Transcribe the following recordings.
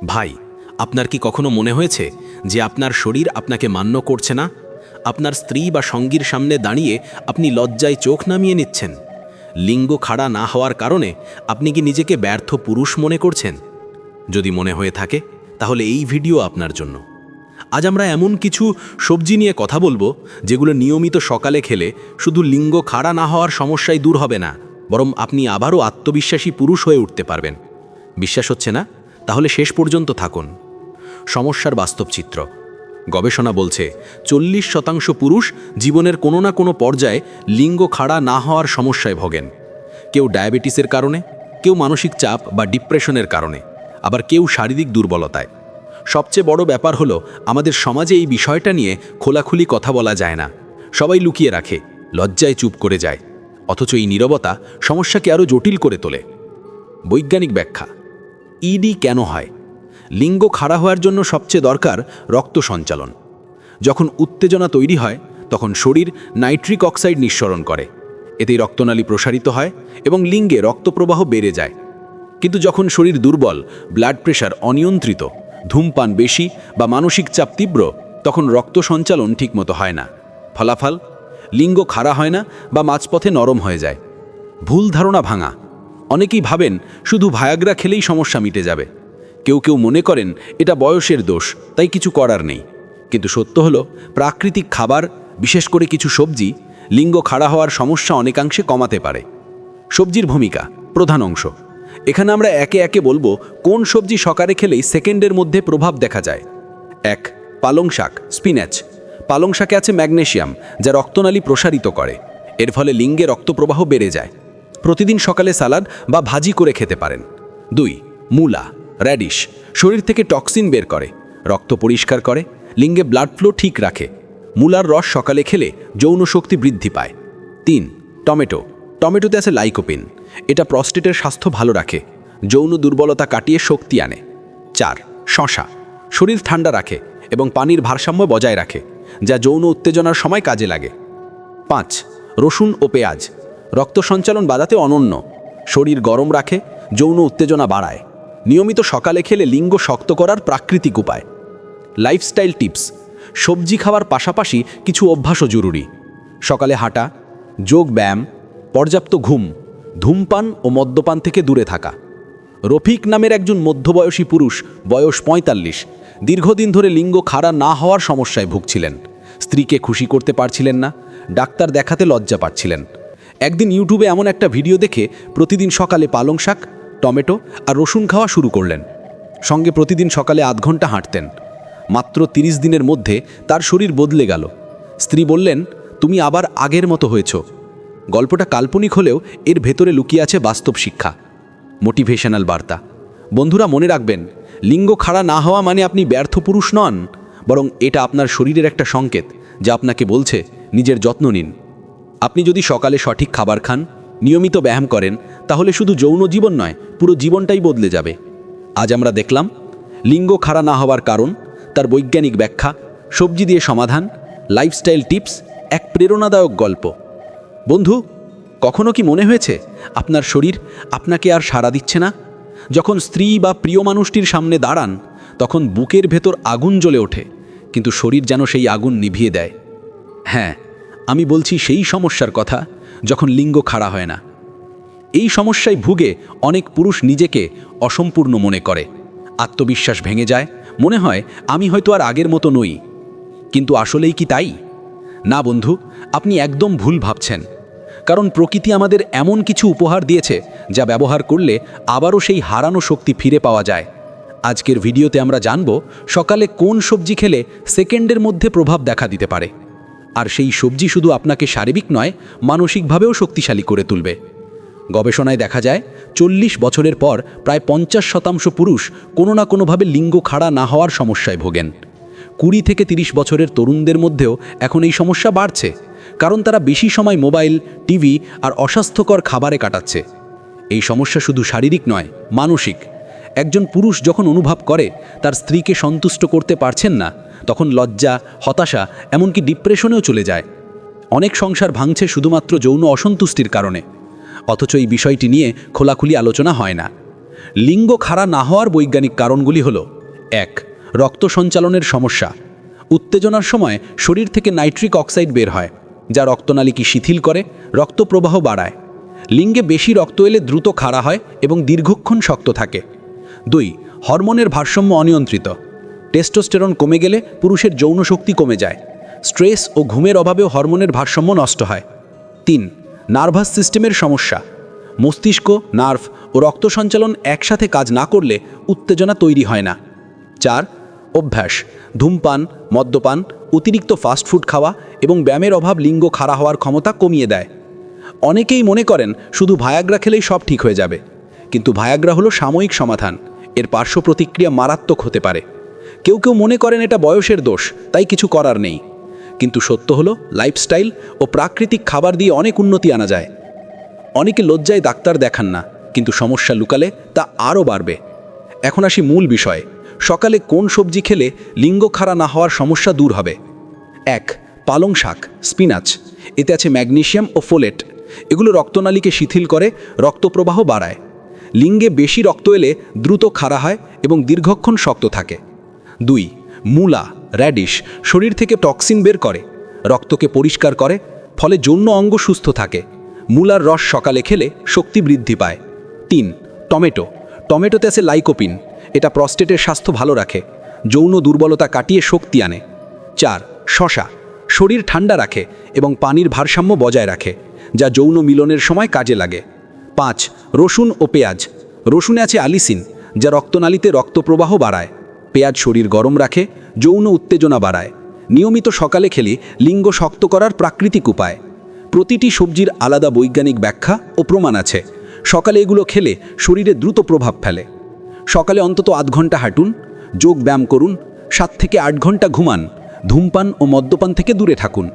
ভাই, আপনার কি কখনো মনে হয়েছে যে আপনার শরীর আপনাকে মান্য করছে না? আপনার স্ত্রী বা সঙ্গীর সামনে দাঁড়িয়ে আপনি লজ্জায় চোখ নামিয়ে নিচ্ছেন। লিঙ্গ খাড়া না হওয়ার কারণে আপনি কি নিজেকে ব্যর্থ পুরুষ মনে করছেন? যদি মনে হয়ে থাকে, তাহলে এই ভিডিও আপনার জন্য। আজ আমরা এমন কিছু সবজি নিয়ে কথা বলব, যেগুলো নিয়মিত সকালে খেলে শুধু লিঙ্গ খাড়া না হওয়ার সমস্যাই দূর হবে না, বরং আপনি আবারও আত্মবিশ্বাসী পুরুষ হয়ে উঠতে পারবেন। বিশ্বাস হচ্ছে না? তাহলে শেষ পর্যন্ত থাকুন। সমস্যার বাস্তব চিত্র। গবেষণা বলছে, চল্লিশ শতাংশ পুরুষ জীবনের কোনো না কোনো পর্যায়ে লিঙ্গ খাড়া না হওয়ার সমস্যায় ভোগেন। কেউ ডায়াবেটিসের কারণে, কেউ মানসিক চাপ বা ডিপ্রেশনের কারণে, আবার কেউ শারীরিক দুর্বলতায়। সবচেয়ে বড় ব্যাপার হলো, আমাদের সমাজে এই বিষয়টা নিয়ে খোলাখুলি কথা বলা যায় না। সবাই লুকিয়ে রাখে, লজ্জায় চুপ করে যায়। অথচ এই নীরবতা সমস্যাকে আরও জটিল করে তোলে। বৈজ্ঞানিক ব্যাখ্যা ইডি কেন হয়? লিঙ্গ খাড়া হওয়ার জন্য সবচেয়ে দরকার রক্ত সঞ্চালন। যখন উত্তেজনা তৈরি হয়, তখন শরীর নাইট্রিক অক্সাইড নিঃসরণ করে। এতেই রক্তনালী প্রসারিত হয় এবং লিঙ্গে রক্তপ্রবাহ বেড়ে যায়। কিন্তু যখন শরীর দুর্বল ব্লাড প্রেশার অনিয়ন্ত্রিত, ধূমপান বেশি বা মানসিক চাপ তীব্র, তখন রক্ত সঞ্চালন ঠিকমতো হয় না। ফলাফল? লিঙ্গ খাড়া হয় না বা মাঝপথে নরম হয়ে যায়। ভুল ধারণা ভাঙা। অনেকেই ভাবেন শুধু ভায়াগ্রা খেলেই সমস্যা মিটে যাবে। কেউ কেউ মনে করেন এটা বয়সের দোষ, তাই কিছু করার নেই। কিন্তু সত্য হলো, প্রাকৃতিক খাবার, বিশেষ করে কিছু সবজি, লিঙ্গ খাড়া হওয়ার সমস্যা অনেকাংশে কমাতে পারে। সবজির ভূমিকা, প্রধান অংশ। এখানে আমরা একে একে বলব কোন সবজি সকালে খেলেই সেকেন্ডের মধ্যে প্রভাব দেখা যায়। এক, পালং শাক, স্পিনাচ। পালং শাকে আছে ম্যাগনেশিয়াম, যা রক্তনালী প্রসারিত করে। এর ফলে লিঙ্গে রক্তপ্রবাহ বেড়ে যায়। প্রতিদিন সকালে সালাদ বা ভাজি করে খেতে পারেন। দুই, মূলা র্যাডিশ শরীর থেকে টক্সিন বের করে, রক্ত পরিষ্কার করে, লিঙ্গে ব্লাড ফ্লো ঠিক রাখে, মূলার রস সকালে খেলে যৌন শক্তি বৃদ্ধি পায়। তিন, টমেটো, টমেটোতে আছে লাইকোপিন এটা প্রস্টেটের স্বাস্থ্য ভালো রাখে, যৌন দুর্বলতা কাটিয়ে শক্তি আনে। চার, শশা, শরীর ঠান্ডা রাখে এবং পানির ভারসাম্য বজায় রাখে, যা যৌন উত্তেজনার সময় কাজে লাগে। পাঁচ, রসুন ও পেঁয়াজ রক্ত সঞ্চালন বাড়াতে অনন্য। শরীর গরম রাখে, যৌন উত্তেজনা বাড়ায়। নিয়মিত সকালে খেলে লিঙ্গ শক্ত করার প্রাকৃতিক উপায়। লাইফস্টাইল টিপস, সবজি খাওয়ার পাশাপাশি কিছু অভ্যাসও জরুরি। সকালে হাঁটা, যোগ ব্যায়াম, পর্যাপ্ত ঘুম, ধূমপান ও মদ্যপান থেকে দূরে থাকা। রফিক নামের একজন মধ্যবয়সী পুরুষ, বয়স পঁয়তাল্লিশ, দীর্ঘদিন ধরে লিঙ্গ খাড়া না হওয়ার সমস্যায় ভুগছিলেন। স্ত্রীকে খুশি করতে পারছিলেন না, ডাক্তার দেখাতে লজ্জা পাচ্ছিলেন। একদিন ইউটিউবে এমন একটা ভিডিও দেখে প্রতিদিন সকালে পালং শাক, টমেটো আর রসুন খাওয়া শুরু করলেন। সঙ্গে প্রতিদিন সকালে আধ ঘণ্টা হাঁটতেন। মাত্র তিরিশ দিনের মধ্যে তার শরীর বদলে গেল। স্ত্রী বললেন, তুমি আবার আগের মতো হয়েছ। গল্পটা কাল্পনিক হলেও এর ভেতরে লুকিয়ে আছে বাস্তব শিক্ষা। মোটিভেশনাল বার্তা। বন্ধুরা মনে রাখবেন, লিঙ্গ খাড়া না হওয়া মানে আপনি ব্যর্থ পুরুষ নন, বরং এটা আপনার শরীরের একটা সংকেত যা আপনাকে বলছে, নিজের যত্ন নিন। আপনি যদি সকালে সঠিক খাবার খান, নিয়মিত ব্যায়াম করেন, তাহলে শুধু যৌন জীবন নয়, পুরো জীবনটাই বদলে যাবে। আজ আমরা দেখলাম, লিঙ্গ খাড়া না হওয়ার কারণ, তার বৈজ্ঞানিক ব্যাখ্যা, সবজি দিয়ে সমাধান লাইফস্টাইল টিপস এক প্রেরণাদায়ক গল্প। বন্ধু, কখনো কি মনে হয়েছে, আপনার শরীর আপনাকে আর সাড়া দিচ্ছে না? যখন স্ত্রী বা প্রিয় মানুষটির সামনে দাঁড়ান, তখন বুকের ভেতর আগুন জ্বলে ওঠে, কিন্তু শরীর যেন সেই আগুন নিভিয়ে দেয়। হ্যাঁ আমি বলছি সেই সমস্যার কথা, যখন লিঙ্গ খাড়া হয় না। এই সমস্যায় ভুগে অনেক পুরুষ নিজেকে অসম্পূর্ণ মনে করে। আত্মবিশ্বাস ভেঙে যায়, মনে হয় আমি হয়তো আর আগের মতো নই। কিন্তু আসলেই কি তাই? না বন্ধু, আপনি একদম ভুল ভাবছেন। কারণ প্রকৃতি আমাদের এমন কিছু উপহার দিয়েছে, যা ব্যবহার করলে আবারও সেই হারানো শক্তি ফিরে পাওয়া যায়। আজকের ভিডিওতে আমরা জানব সকালে কোন সবজি খেলে সেকেন্ডের মধ্যে প্রভাব দেখা দিতে পারে। আর সেই সবজি শুধু আপনাকে শারীরিক নয়, মানসিকভাবেও শক্তিশালী করে তুলবে। গবেষণায় দেখা যায়, চল্লিশ বছরের পর প্রায় পঞ্চাশ শতাংশ পুরুষ কোনো না কোনোভাবে লিঙ্গ খাড়া না হওয়ার সমস্যায় ভোগেন। কুড়ি থেকে তিরিশ বছরের তরুণদের মধ্যেও এখন এই সমস্যা বাড়ছে, কারণ তারা বেশি সময় মোবাইল, টিভি আর অস্বাস্থ্যকর খাবারে কাটাচ্ছে। এই সমস্যা শুধু শারীরিক নয়, মানসিক। একজন পুরুষ যখন অনুভব করে, তার স্ত্রীকে সন্তুষ্ট করতে পারছেন না তখন লজ্জা, হতাশা, এমনকি ডিপ্রেশনেও চলে যায়। অনেক সংসার ভাঙছে শুধুমাত্র যৌন অসন্তুষ্টির কারণে। অথচ এই বিষয়টি নিয়ে খোলাখুলি আলোচনা হয় না। লিঙ্গ খাড়া না হওয়ার বৈজ্ঞানিক কারণগুলি হল, এক, রক্ত সঞ্চালনের সমস্যা। উত্তেজনার সময় শরীর থেকে নাইট্রিক অক্সাইড বের হয়, যা রক্তনালীকে শিথিল করে রক্ত প্রবাহ বাড়ায়। লিঙ্গে বেশি রক্ত এলে দ্রুত খাড়া হয় এবং দীর্ঘক্ষণ শক্ত থাকে। দুই, হরমোনের ভারসাম্য অনিয়ন্ত্রিত। টেস্টোস্টেরন কমে গেলে পুরুষের যৌন শক্তি কমে যায়। স্ট্রেস ও ঘুমের অভাবেও হরমোনের ভারসাম্য নষ্ট হয়। তিন, নার্ভাস সিস্টেমের সমস্যা। মস্তিষ্ক, নার্ভ ও রক্ত সঞ্চালন একসাথে কাজ না করলে উত্তেজনা তৈরি হয় না। চার, অভ্যাস। ধূমপান, মদ্যপান, অতিরিক্ত ফাস্টফুড খাওয়া এবং ব্যায়ামের অভাব লিঙ্গ খাড়া হওয়ার ক্ষমতা কমিয়ে দেয়। অনেকেই মনে করেন শুধু ভায়াগ্রা খেলেই সব ঠিক হয়ে যাবে। কিন্তু ভায়াগ্রা হলো সাময়িক সমাধান। এর পার্শ্ব প্রতিক্রিয়া মারাত্মক হতে পারে। কেউ কেউ মনে করেন এটা বয়সের দোষ, তাই কিছু করার নেই। কিন্তু সত্য হলো লাইফস্টাইল ও প্রাকৃতিক খাবার দিয়ে অনেক উন্নতি আনা যায়। অনেকে লজ্জায় ডাক্তার দেখান না, কিন্তু সমস্যা লুকালে তা আরও বাড়বে। এখন আসি মূল বিষয়, সকালে কোন সবজি খেলে লিঙ্গ খাড়া না হওয়ার সমস্যা দূর হবে? এক, পালং শাক স্পিনাচ এতে আছে ম্যাগনেশিয়াম ও ফোলেট, এগুলো রক্তনালীকে শিথিল করে রক্তপ্রবাহ বাড়ায়। লিঙ্গে বেশি রক্ত এলে দ্রুত খাড়া হয় এবং দীর্ঘক্ষণ শক্ত থাকে। দুই, মূলা র্যাডিশ শরীর থেকে টক্সিন বের করে, রক্তকে পরিষ্কার করে, ফলে যৌন অঙ্গ সুস্থ থাকে, মূলার রস সকালে খেলে শক্তি বৃদ্ধি পায়। তিন, টমেটো, টমেটোতে আছে লাইকোপিন এটা প্রস্টেটের স্বাস্থ্য ভালো রাখে, যৌন দুর্বলতা কাটিয়ে শক্তি আনে। চার, শশা, শরীর ঠান্ডা রাখে এবং পানির ভারসাম্য বজায় রাখে, যা যৌন মিলনের সময় কাজে লাগে। পাঁচ, রসুন ও পেঁয়াজ, রসুনে আছে আলিসিন, যা রক্তনালীতে রক্তপ্রবাহ বাড়ায়। পেঁয়াজ শরীর গরম রাখে, যৌন উত্তেজনা বাড়ায়। নিয়মিত সকালে খেলে লিঙ্গ শক্ত করার প্রাকৃতিক উপায়। প্রতিটি সবজির আলাদা বৈজ্ঞানিক ব্যাখ্যা ও প্রমাণ আছে। সকালে এগুলো খেলে শরীরে দ্রুত প্রভাব ফেলে। সকালে অন্তত আধ ঘণ্টা হাঁটুন, যোগ ব্যায়াম করুন, সাত থেকে আট ঘণ্টা ঘুমান, ধূমপান ও মদ্যপান থেকে দূরে থাকুন।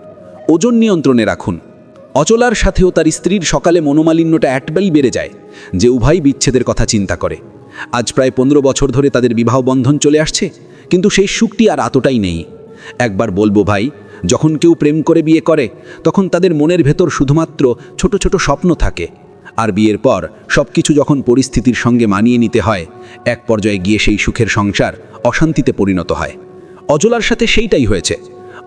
ওজন নিয়ন্ত্রণে রাখুন। অচলার সাথেও তার স্ত্রীর সকালে মনোমালিন্যটা একবারই বেড়ে যায়, যে উভয় বিচ্ছেদের কথা চিন্তা করে। আজ প্রায় পনেরো বছর ধরে তাদের বিবাহ বন্ধন চলে আসছে, কিন্তু সেই সুখটি আর এতটাই নেই। একবার বলব ভাই, যখন কেউ প্রেম করে বিয়ে করে, তখন তাদের মনের ভেতর শুধুমাত্র ছোট ছোট স্বপ্ন থাকে। আর বিয়ের পর সব কিছু যখন পরিস্থিতির সঙ্গে মানিয়ে নিতে হয়, এক পর্যায়ে গিয়ে সেই সুখের সংসার অশান্তিতে পরিণত হয়। অজলার সাথে সেইটাই হয়েছে।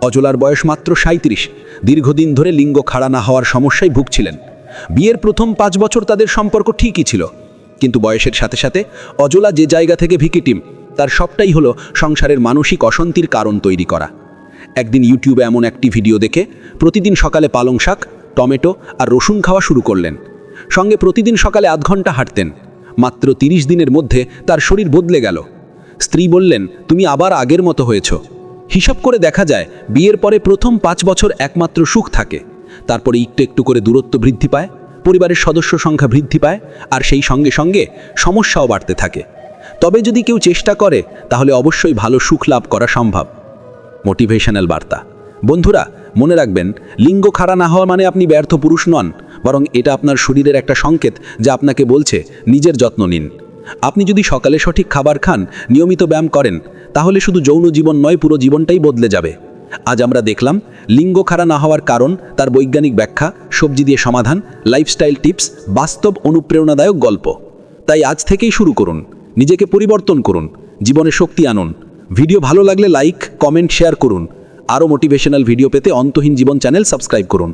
অজলার বয়স মাত্র সাঁত্রিশ দীর্ঘদিন ধরে লিঙ্গ খাড়া না হওয়ার সমস্যায় ভুগছিলেন। বিয়ের প্রথম পাঁচ বছর তাদের সম্পর্ক ঠিকই ছিল কিন্তু বয়সের সাথে সাথে অজলা যে জায়গা থেকে ভিকিটিম, তার সবটাই হলো সংসারের মানসিক অশান্তির কারণ তৈরি করা। একদিন ইউটিউবে এমন একটি ভিডিও দেখে প্রতিদিন সকালে পালং শাক, টমেটো আর রসুন খাওয়া শুরু করলেন। সঙ্গে প্রতিদিন সকালে আধ ঘণ্টা হাঁটতেন। মাত্র তিরিশ দিনের মধ্যে তার শরীর বদলে গেল। স্ত্রী বললেন, তুমি আবার আগের মতো হয়েছ। হিসাব করে দেখা যায়, বিয়ের পরে প্রথম পাঁচ বছর একমাত্র সুখ থাকে। তারপরে একটু একটু করে দূরত্ব বৃদ্ধি পায়। পরিবারের সদস্য সংখ্যা বৃদ্ধি পায় আর সেই সঙ্গে সঙ্গে সমস্যাও বাড়তে থাকে। তবে যদি কেউ চেষ্টা করে, তাহলে অবশ্যই ভালো সুখ লাভ করা সম্ভব। মোটিভেশনাল বার্তা। বন্ধুরা, মনে রাখবেন, লিঙ্গ খাড়া না হওয়া মানে আপনি ব্যর্থ পুরুষ নন, বরং এটা আপনার শরীরের একটা সংকেত যা আপনাকে বলছে, নিজের যত্ন নিন। আপনি যদি সকালে সঠিক খাবার খান, নিয়মিত ব্যায়াম করেন, তাহলে শুধু যৌন জীবন নয়, পুরো জীবনটাই বদলে যাবে। আজ আমরা দেখলাম লিঙ্গ খাড়া না হওয়ার কারণ, তার বৈজ্ঞানিক ব্যাখ্যা, সবজি দিয়ে সমাধান লাইফস্টাইল টিপস বাস্তব অনুপ্রেরণাদায়ক গল্প। তাই আজ থেকেই শুরু করুন, নিজেকে পরিবর্তন করুন, জীবনে শক্তি আনুন। ভিডিও ভালো লাগলে লাইক কমেন্ট শেয়ার করুন। আরও মোটিভেশনাল ভিডিও পেতে অন্তহীন জীবন চ্যানেল সাবস্ক্রাইব করুন।